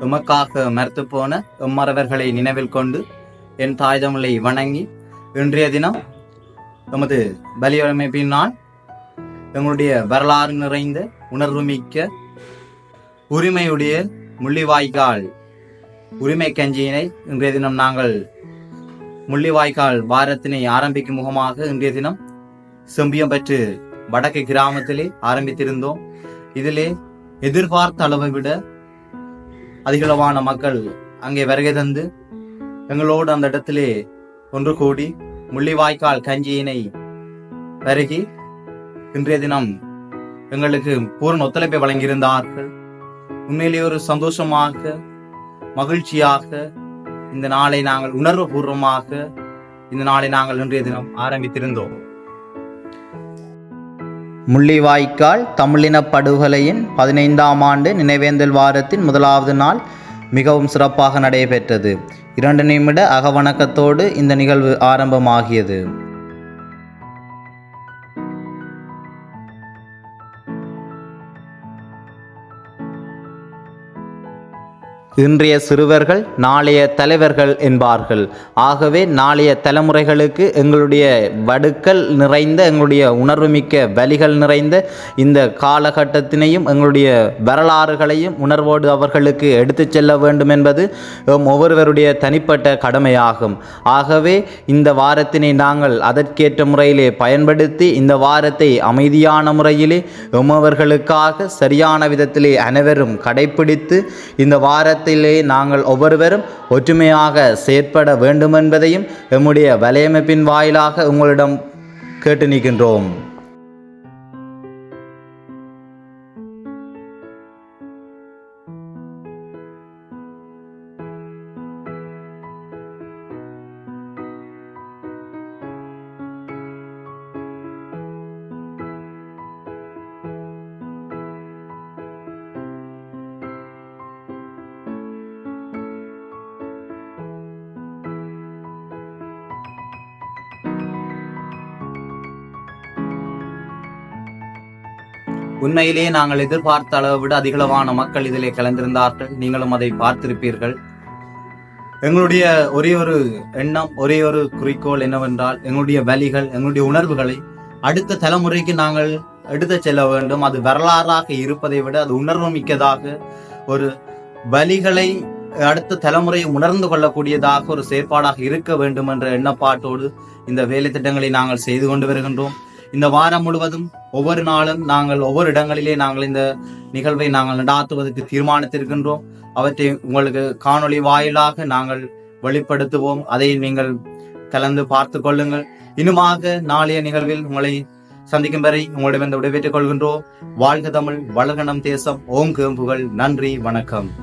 உமக்காக மறுத்து போன எம்மறவர்களை நினைவில் கொண்டு என் தாய் தமிழை வணங்கி இன்றைய தினம் எமது பலியமைப்பின் நான் எங்களுடைய வரலாறு நிறைந்த உணர்வுமிக்க உரிமையுடைய முள்ளிவாய்க்கால் உரிமை கஞ்சியினை இன்றைய தினம் நாங்கள் முள்ளிவாய்க்கால் வாரத்தினை ஆரம்பிக்கும் முகமாக இன்றைய தினம் செம்பியம் பெற்று வடக்கு கிராமத்திலே ஆரம்பித்திருந்தோம். இதிலே எதிர்பார்த்த அளவை விட அதிகளவான மக்கள் அங்கே வருகை தந்து எங்களோடு அந்த இடத்திலே ஒன்று கூடி முள்ளிவாய்க்கால் கஞ்சியினை பருகி இன்றைய தினம் எங்களுக்கு பூரண ஒத்துழைப்பை வழங்கியிருந்தார்கள். உண்மையிலேயே ஒரு சந்தோஷமாக மகிழ்ச்சியாக இந்த நாளை நாங்கள் உணர்வு பூர்வமாக இந்த நாளை நாங்கள் இன்றைய தினம் ஆரம்பித்திருந்தோம். முள்ளிவாய்க்கால் தமிழின படுகொலையின் பதினைந்தாம் ஆண்டு நினைவேந்தல் வாரத்தின் முதலாவது நாள் மிகவும் சிறப்பாக நடைபெற்றது. இரண்டு நிமிட அகவணக்கத்தோடு இந்த நிகழ்வு ஆரம்பமாகியது. இன்றைய சிறுவர்கள் நாளைய தலைவர்கள் என்பார்கள். ஆகவே நாளைய தலைமுறைகளுக்கு எங்களுடைய வடுக்கள் நிறைந்த எங்களுடைய உணர்வுமிக்க வலிகள் நிறைந்த இந்த காலகட்டத்தினையும் எங்களுடைய வரலாறுகளையும் உணர்வோடு அவர்களுக்கு எடுத்துச் செல்ல வேண்டும் என்பது ஒவ்வொருவருடைய தனிப்பட்ட கடமையாகும். ஆகவே இந்த வாரத்தினை நாங்கள் அதற்கேற்ற முறையிலே பயன்படுத்தி இந்த வாரத்தை அமைதியான முறையிலே எம்மவர்களுக்காக சரியான விதத்திலே அனைவரும் கடைபிடித்து இந்த வாரத்திலே நாங்கள் ஒவ்வொருவரும் ஒற்றுமையாக செயற்பட வேண்டும் என்பதையும் எம்முடைய வலையமைப்பின் வாயிலாக உங்களிடம் கேட்டு நிற்கின்றோம். உண்மையிலேயே நாங்கள் எதிர்பார்த்த அளவை விட அதிகளவான மக்கள் இதிலே கலந்திருந்தார்கள். நீங்களும் அதை பார்த்திருப்பீர்கள். எங்களுடைய ஒரே ஒரு எண்ணம் ஒரே ஒரு குறிக்கோள் என்னவென்றால் எங்களுடைய வலிகள் எங்களுடைய உணர்வுகளை அடுத்த தலைமுறைக்கு நாங்கள் எடுத்து செல்ல வேண்டும். அது வரலாறாக இருப்பதை விட அது உணர்வு மிக்கதாக ஒரு வலிகளை அடுத்த தலைமுறை உணர்ந்து கொள்ளக்கூடியதாக ஒரு செயற்பாடாக இருக்க வேண்டும் என்ற எண்ணப்பாட்டோடு இந்த வேலை திட்டங்களை நாங்கள் செய்து கொண்டு வருகின்றோம். இந்த வாரம் முழுவதும் ஒவ்வொரு நாளும் நாங்கள் ஒவ்வொரு இடங்களிலே நாங்கள் இந்த நிகழ்வை நாங்கள் நடாத்துவதற்கு தீர்மானித்திருக்கின்றோம். அவற்றை உங்களுக்கு காணொளி வாயிலாக நாங்கள் வெளிப்படுத்துவோம். அதை நீங்கள் கலந்து பார்த்து கொள்ளுங்கள். இன்னுமாக நாளைய நிகழ்வில் உங்களை சந்திக்கும் வரை உங்களிடம் இந்த விடைபெற்றுக் கொள்கின்றோம். வாழ்க தமிழ் வளர்கணம் தேசம். ஓம் கேம்புகள். நன்றி வணக்கம்.